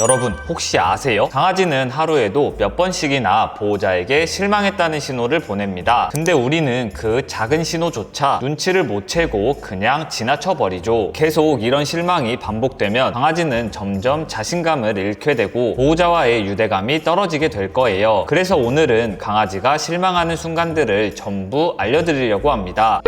여러분 혹시 아세요? 강아지는 하루에도 몇 번씩이나 보호자에게 실망했다는 신호를 보냅니다. 근데 우리는 그 작은 신호조차 눈치를 못 채고 그냥 지나쳐 버리죠. 계속 이런 실망이 반복되면 강아지는 점점 자신감을 잃게 되고 보호자와의 유대감이 떨어지게 될 거예요. 그래서 오늘은 강아지가 실망하는 순간들을 전부 알려드리려고 합니다.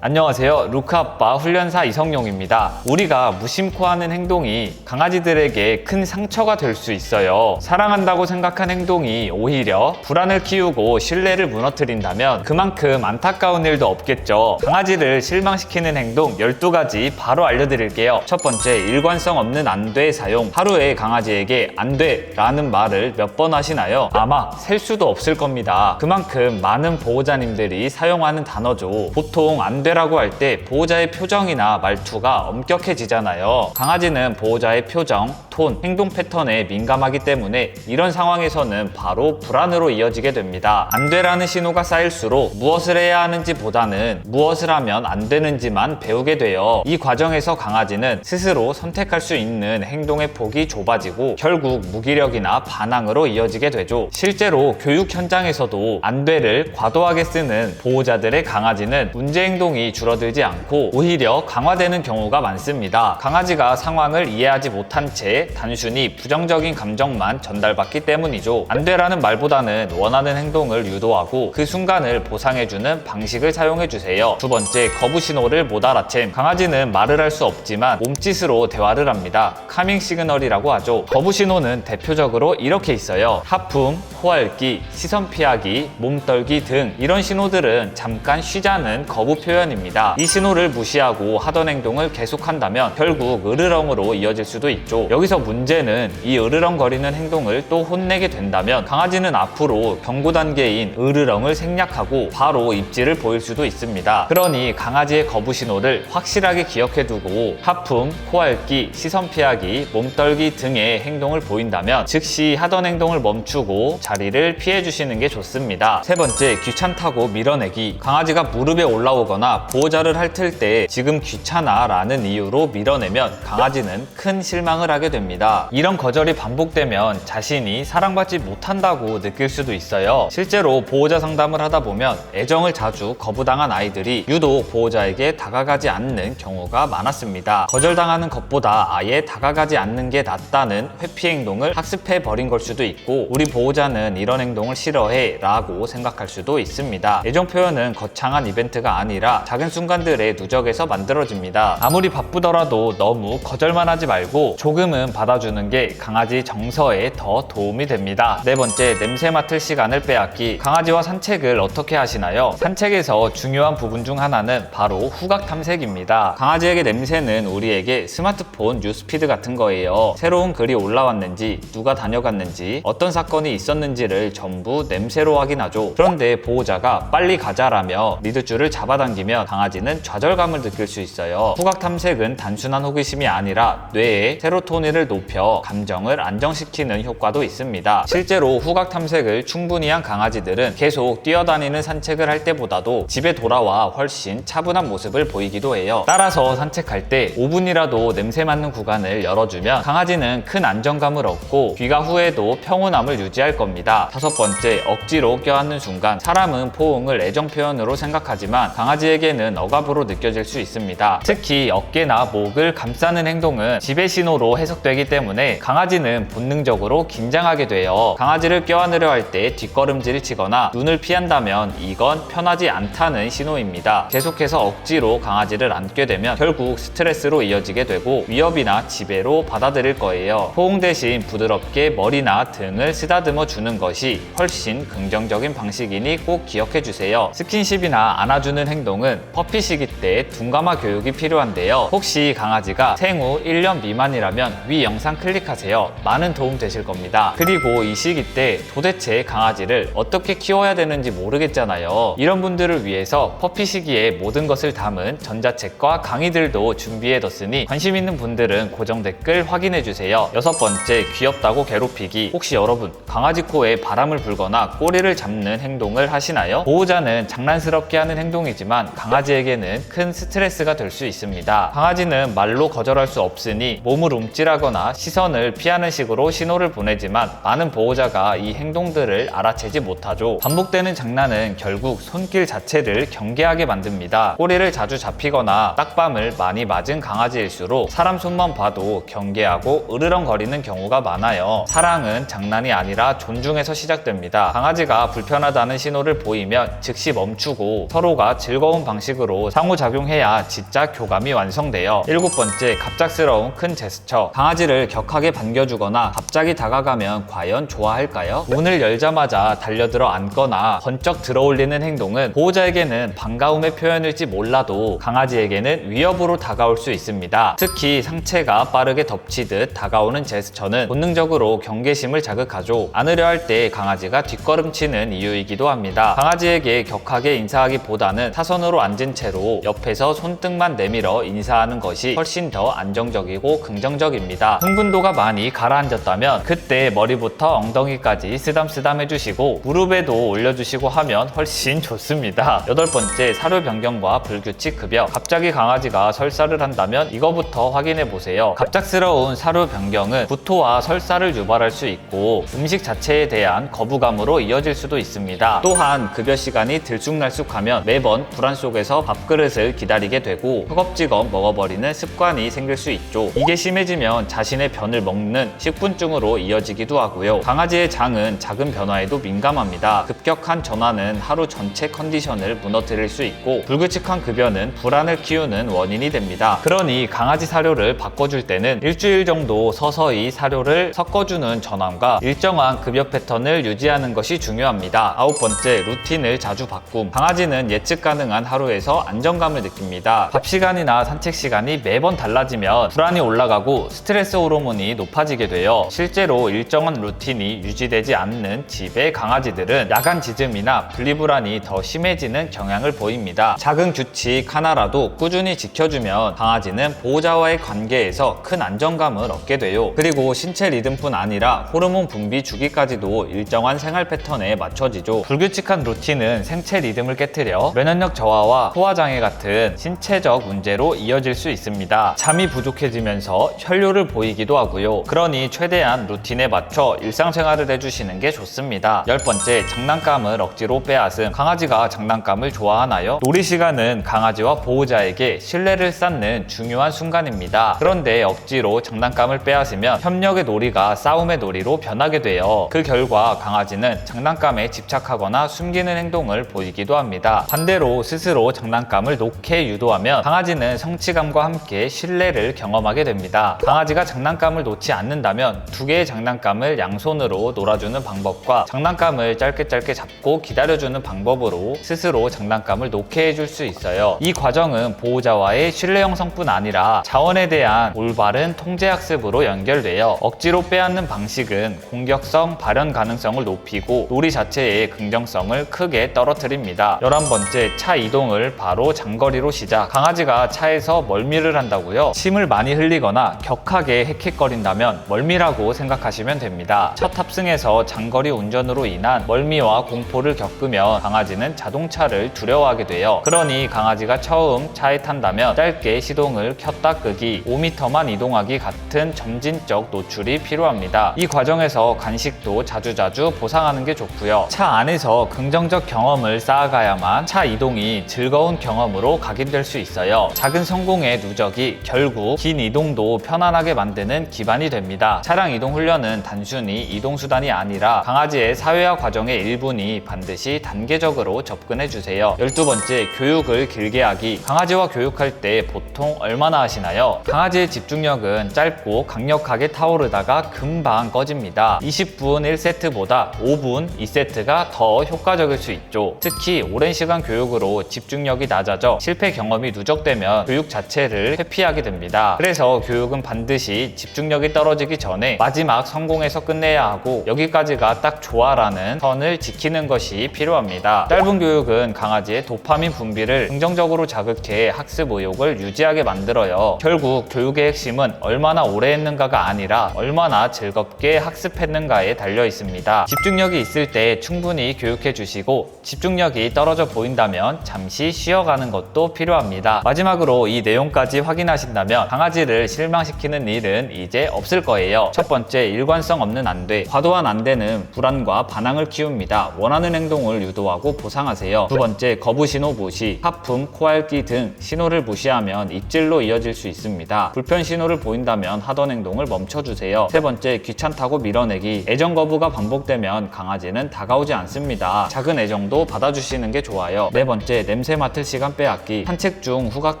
안녕하세요. 루카아빠 훈련사 이성용입니다. 우리가 무심코 하는 행동이 강아지들에게 큰 상처가 될 수 있어요. 사랑한다고 생각한 행동이 오히려 불안을 키우고 신뢰를 무너뜨린다면 그만큼 안타까운 일도 없겠죠. 강아지를 실망시키는 행동 12가지 바로 알려드릴게요. 첫 번째, 일관성 없는 안돼 사용. 하루에 강아지에게 안돼 라는 말을 몇 번 하시나요? 아마 셀 수도 없을 겁니다. 그만큼 많은 보호자님들이 사용하는 단어죠. 보통 안돼 라고 할 때 보호자의 표정이나 말투가 엄격해지잖아요. 강아지는 보호자의 표정, 톤, 행동 패턴에 민감하기 때문에 이런 상황에서는 바로 불안으로 이어지게 됩니다. 안 돼라는 신호가 쌓일수록 무엇을 해야 하는지 보다는 무엇을 하면 안 되는지만 배우게 돼요. 이 과정에서 강아지는 스스로 선택할 수 있는 행동의 폭이 좁아지고 결국 무기력이나 반항으로 이어지게 되죠. 실제로 교육 현장에서도 안 돼를 과도하게 쓰는 보호자들의 강아지는 문제 행동이 줄어들지 않고 오히려 강화되는 경우가 많습니다. 강아지가 상황을 이해하지 못한 채 단순히 부정적인 감정만 전달받기 때문이죠. 안 돼라는 말보다는 원하는 행동을 유도하고 그 순간을 보상해주는 방식을 사용해주세요. 두 번째, 거부 신호를 못 알아챈. 강아지는 말을 할 수 없지만 몸짓으로 대화를 합니다. 카밍 시그널이라고 하죠. 거부 신호는 대표적으로 이렇게 있어요. 하품, 호알기, 시선 피하기, 몸 떨기 등 이런 신호들은 잠깐 쉬자는 거부 표현입니다. 이 신호를 무시하고 하던 행동을 계속한다면 결국 으르렁으로 이어질 수도 있죠. 여기서 문제는 이 으르렁거리는 행동을 또 혼내게 된다면 강아지는 앞으로 경고 단계인 으르렁을 생략하고 바로 입지를 보일 수도 있습니다. 그러니 강아지의 거부 신호를 확실하게 기억해두고 하품, 코앓기, 시선 피하기, 몸 떨기 등의 행동을 보인다면 즉시 하던 행동을 멈추고 자리를 피해 주시는 게 좋습니다. 세 번째, 귀찮다고 밀어내기. 강아지가 무릎에 올라오거나 보호자를 핥을 때 지금 귀찮아 라는 이유로 밀어내면 강아지는 큰 실망을 하게 됩니다. 이런 거절이 반복되면 자신이 사랑받지 못한다고 느낄 수도 있어요. 실제로 보호자 상담을 하다 보면 애정을 자주 거부당한 아이들이 유독 보호자에게 다가가지 않는 경우가 많았습니다. 거절당하는 것보다 아예 다가가지 않는 게 낫다는 회피 행동을 학습해 버린 걸 수도 있고 우리 보호자는 이런 행동을 싫어해 라고 생각할 수도 있습니다. 애정 표현은 거창한 이벤트가 아니라 작은 순간들의 누적에서 만들어집니다. 아무리 바쁘더라도 너무 거절만 하지 말고 조금은 받아주는 게 강아지 정서에 더 도움이 됩니다. 네 번째, 냄새 맡을 시간을 빼앗기. 강아지와 산책을 어떻게 하시나요? 산책에서 중요한 부분 중 하나는 바로 후각 탐색입니다. 강아지에게 냄새는 우리에게 스마트폰 뉴스피드 같은 거예요. 새로운 글이 올라왔는지, 누가 다녀갔는지, 어떤 사건이 있었는지를 전부 냄새로 확인하죠. 그런데 보호자가 빨리 가자라며 리드줄을 잡아당기면 강아지는 좌절감을 느낄 수 있어요. 후각 탐색은 단순한 호기심이 아니라 뇌의 세로토닌을 높여 감정을 안정시키는 효과도 있습니다. 실제로 후각 탐색을 충분히 한 강아지들은 계속 뛰어다니는 산책을 할 때보다도 집에 돌아와 훨씬 차분한 모습을 보이기도 해요. 따라서 산책할 때 5분이라도 냄새 맡는 구간을 열어주면 강아지는 큰 안정감을 얻고 귀가 후에도 평온함을 유지할 겁니다. 다섯 번째, 억지로 껴안는 순간 사람은 포옹을 애정 표현으로 생각하지만 강아지에게는 억압으로 느껴질 수 있습니다. 특히 어깨나 목을 감싸는 행동은 지배 신호로 해석되기 때문에 강아지는 본능적으로 긴장하게 돼요. 강아지를 껴안으려 할 때 뒷걸음질을 치거나 눈을 피한다면 이건 편하지 않다는 신호입니다. 계속해서 억지로 강아지를 안게 되면 결국 스트레스로 이어지게 되고 위협이나 지배로 받아들일 거예요. 포옹 대신 부드럽게 머리나 등을 쓰다듬어 주는 것이 훨씬 긍정적인 방식이니 꼭 기억해 주세요. 스킨십이나 안아주는 행동은 퍼피 시기 때 둔감화 교육이 필요한데요. 혹시 강아지가 생후 1년 미만이라면 위 영상 클릭하세요. 많은 도움 되실 겁니다. 그리고 이 시기 때 도대체 강아지를 어떻게 키워야 되는지 모르겠잖아요. 이런 분들을 위해서 퍼피 시기에 모든 것을 담은 전자책과 강의들도 준비해뒀으니 관심 있는 분들은 고정 댓글 확인해 주세요. 여섯 번째, 귀엽다고 괴롭히기. 혹시 여러분 강아지 코에 바람을 불거나 꼬리를 잡는 행동을 하시나요? 보호자는 장난스럽게 하는 행동이지만 강아지에게는 큰 스트레스가 될 수 있습니다. 강아지는 말로 거절할 수 없으니 몸을 움찔하거나 피 하거나 시선을 피하는 식으로 신호를 보내지만 많은 보호자가 이 행동들을 알아채지 못하죠. 반복되는 장난은 결국 손길 자체를 경계하게 만듭니다. 꼬리를 자주 잡히거나 딱밤을 많이 맞은 강아지일수록 사람 손만 봐도 경계하고 으르렁거리는 경우가 많아요. 사랑은 장난이 아니라 존중에서 시작됩니다. 강아지가 불편하다는 신호를 보이면 즉시 멈추고 서로가 즐거운 방식으로 상호작용해야 진짜 교감이 완성돼요. 일곱 번째, 갑작스러운 큰 제스처. 강아지 를 격하게 반겨주거나 갑자기 다가가면 과연 좋아할까요? 문을 열자마자 달려들어 앉거나 번쩍 들어올리는 행동은 보호자에게는 반가움의 표현일지 몰라도 강아지에게는 위협으로 다가올 수 있습니다. 특히 상체가 빠르게 덮치듯 다가오는 제스처는 본능적으로 경계심을 자극하죠. 안으려 할 때 강아지가 뒷걸음치는 이유이기도 합니다. 강아지에게 격하게 인사하기보다는 사선으로 앉은 채로 옆에서 손등만 내밀어 인사하는 것이 훨씬 더 안정적이고 긍정적입니다. 흥분도가 많이 가라앉았다면 그때 머리부터 엉덩이까지 쓰담쓰담 해주시고 무릎에도 올려주시고 하면 훨씬 좋습니다. 여덟 번째 사료 변경과 불규칙 급여. 갑자기 강아지가 설사를 한다면 이거부터 확인해 보세요. 갑작스러운 사료 변경은 구토와 설사를 유발할 수 있고 음식 자체에 대한 거부감으로 이어질 수도 있습니다. 또한 급여 시간이 들쑥날쑥하면 매번 불안 속에서 밥그릇을 기다리게 되고 허겁지겁 먹어버리는 습관이 생길 수 있죠. 이게 심해지면 자신의 변을 먹는 식분증으로 이어지기도 하고요. 강아지의 장은 작은 변화에도 민감합니다. 급격한 전환은 하루 전체 컨디션을 무너뜨릴 수 있고 불규칙한 급여는 불안을 키우는 원인이 됩니다. 그러니 강아지 사료를 바꿔줄 때는 일주일 정도 서서히 사료를 섞어주는 전환과 일정한 급여 패턴을 유지하는 것이 중요합니다. 아홉 번째, 루틴을 자주 바꿈. 강아지는 예측 가능한 하루에서 안정감을 느낍니다. 밥 시간이나 산책 시간이 매번 달라지면 불안이 올라가고 스트레스 호르몬이 높아지게 돼요. 실제로 일정한 루틴이 유지되지 않는 집의 강아지들은 야간 지즘이나 분리불안이 더 심해지는 경향을 보입니다. 작은 규칙 하나라도 꾸준히 지켜주면 강아지는 보호자와의 관계에서 큰 안정감을 얻게 돼요. 그리고 신체 리듬뿐 아니라 호르몬 분비 주기까지도 일정한 생활 패턴에 맞춰지죠. 불규칙한 루틴은 생체 리듬을 깨뜨려 면역력 저하와 소화장애 같은 신체적 문제로 이어질 수 있습니다. 잠이 부족해지면서 혈뇨를 보이기도 하고요. 그러니 최대한 루틴에 맞춰 일상생활을 해주시는 게 좋습니다. 열 번째, 장난감을 억지로 빼앗음. 강아지가 장난감을 좋아하나요? 놀이 시간은 강아지와 보호자에게 신뢰를 쌓는 중요한 순간입니다. 그런데 억지로 장난감을 빼앗으면 협력의 놀이가 싸움의 놀이로 변하게 돼요. 그 결과 강아지는 장난감에 집착하거나 숨기는 행동을 보이기도 합니다. 반대로 스스로 장난감을 놓게 유도하면 강아지는 성취감과 함께 신뢰를 경험하게 됩니다. 강아지가 장난감을 놓지 않는다면 두 개의 장난감을 양손으로 놀아주는 방법과 장난감을 짧게 짧게 잡고 기다려주는 방법으로 스스로 장난감을 놓게 해줄 수 있어요. 이 과정은 보호자와의 신뢰 형성뿐 아니라 자원에 대한 올바른 통제 학습으로 연결돼요. 억지로 빼앗는 방식은 공격성, 발현 가능성을 높이고 놀이 자체의 긍정성을 크게 떨어뜨립니다. 11번째, 차 이동을 바로 장거리로 시작. 강아지가 차에서 멀미를 한다고요? 침을 많이 흘리거나 격하게 헥헥거린다면 멀미라고 생각하시면 됩니다. 첫 탑승에서 장거리 운전으로 인한 멀미와 공포를 겪으면 강아지는 자동차를 두려워하게 돼요. 그러니 강아지가 처음 차에 탄다면 짧게 시동을 켰다 끄기, 5m만 이동하기 같은 점진적 노출이 필요합니다. 이 과정에서 간식도 자주자주 보상하는 게 좋고요. 차 안에서 긍정적 경험을 쌓아가야만 차 이동이 즐거운 경험으로 각인될 수 있어요. 작은 성공의 누적이 결국 긴 이동도 편안하게 만드는 기반이 됩니다. 차량 이동 훈련은 단순히 이동 수단이 아니라 강아지의 사회화 과정의 일부니 반드시 단계적으로 접근해 주세요. 12번째, 교육을 길게 하기. 강아지와 교육할 때 보통 얼마나 하시나요? 강아지의 집중력은 짧고 강력하게 타오르다가 금방 꺼집니다. 20분 1세트보다 5분 2세트가 더 효과적일 수 있죠. 특히 오랜 시간 교육으로 집중력이 낮아져 실패 경험이 누적되면 교육 자체를 회피하게 됩니다. 그래서 교육은 반드시 집중력이 떨어지기 전에 마지막 성공에서 끝내야 하고 여기까지가 딱 좋아라는 선을 지키는 것이 필요합니다. 짧은 교육은 강아지의 도파민 분비를 긍정적으로 자극해 학습 의욕을 유지하게 만들어요. 결국 교육의 핵심은 얼마나 오래 했는가가 아니라 얼마나 즐겁게 학습했는가에 달려 있습니다. 집중력이 있을 때 충분히 교육해 주시고 집중력이 떨어져 보인다면 잠시 쉬어가는 것도 필요합니다. 마지막으로 이 내용까지 확인하신다면 강아지를 실망시키는 일은 이제 없을 거예요. 첫 번째, 일관성 없는 안돼. 과도한 안돼는 불안과 반항을 키웁니다. 원하는 행동을 유도하고 보상하세요. 두 번째, 거부 신호 무시. 하품, 코알기 등 신호를 무시하면 입질로 이어질 수 있습니다. 불편 신호를 보인다면 하던 행동을 멈춰주세요. 세 번째, 귀찮다고 밀어내기. 애정 거부가 반복되면 강아지는 다가오지 않습니다. 작은 애정도 받아주시는 게 좋아요. 네 번째, 냄새 맡을 시간 빼앗기. 산책 중 후각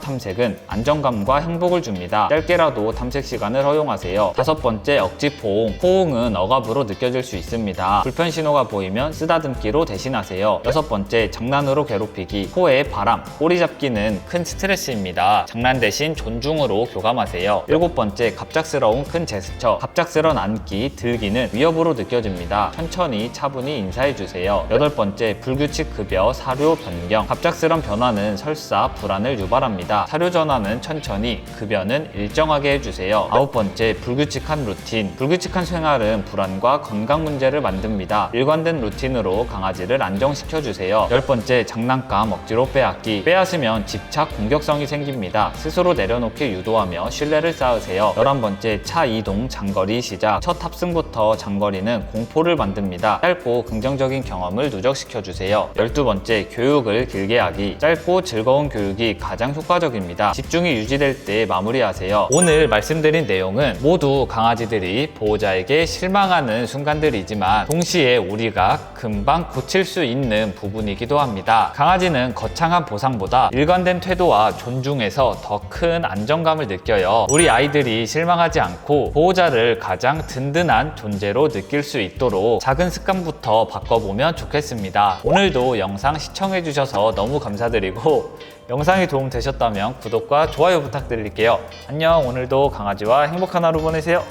탐색은 안정감과 행복을 줍니다. 짧게라도 탐색 시간 을 허용하세요. 다섯 번째, 억지 포옹. 포옹은 억압으로 느껴질 수 있습니다. 불편 신호가 보이면 쓰다듬기로 대신하세요. 여섯 번째, 장난으로 괴롭히기. 코에 바람, 꼬리 잡기는 큰 스트레스입니다. 장난 대신 존중으로 교감하세요. 일곱 번째, 갑작스러운 큰 제스처. 갑작스런 안기, 들기는 위협으로 느껴집니다. 천천히 차분히 인사해주세요. 여덟 번째, 불규칙 급여, 사료 변경. 갑작스런 변화는 설사 불안을 유발합니다. 사료 전환은 천천히, 급여는 일정하게 해주세요. 아홉 번째, 불규칙한 루틴. 불규칙한 생활은 불안과 건강 문제를 만듭니다. 일관된 루틴으로 강아지를 안정시켜 주세요. 열 번째, 장난감 억지로 빼앗기. 빼앗으면 집착, 공격성이 생깁니다. 스스로 내려놓게 유도하며 신뢰를 쌓으세요. 열한 번째, 차 이동, 장거리 시작. 첫 탑승부터 장거리는 공포를 만듭니다. 짧고 긍정적인 경험을 누적시켜 주세요. 열두 번째, 교육을 길게 하기. 짧고 즐거운 교육이 가장 효과적입니다. 집중이 유지될 때 마무리하세요. 오늘 말씀드린 내용은 모두 강아지들이 보호자에게 실망하는 순간들이지만 동시에 우리가 금방 고칠 수 있는 부분이기도 합니다. 강아지는 거창한 보상보다 일관된 태도와 존중에서 더 큰 안정감을 느껴요. 우리 아이들이 실망하지 않고 보호자를 가장 든든한 존재로 느낄 수 있도록 작은 습관부터 바꿔보면 좋겠습니다. 오늘도 영상 시청해주셔서 너무 감사드리고 영상이 도움되셨다면 구독과 좋아요 부탁드릴게요. 안녕, 오늘도 강아지와 행복한 하루 보내세요.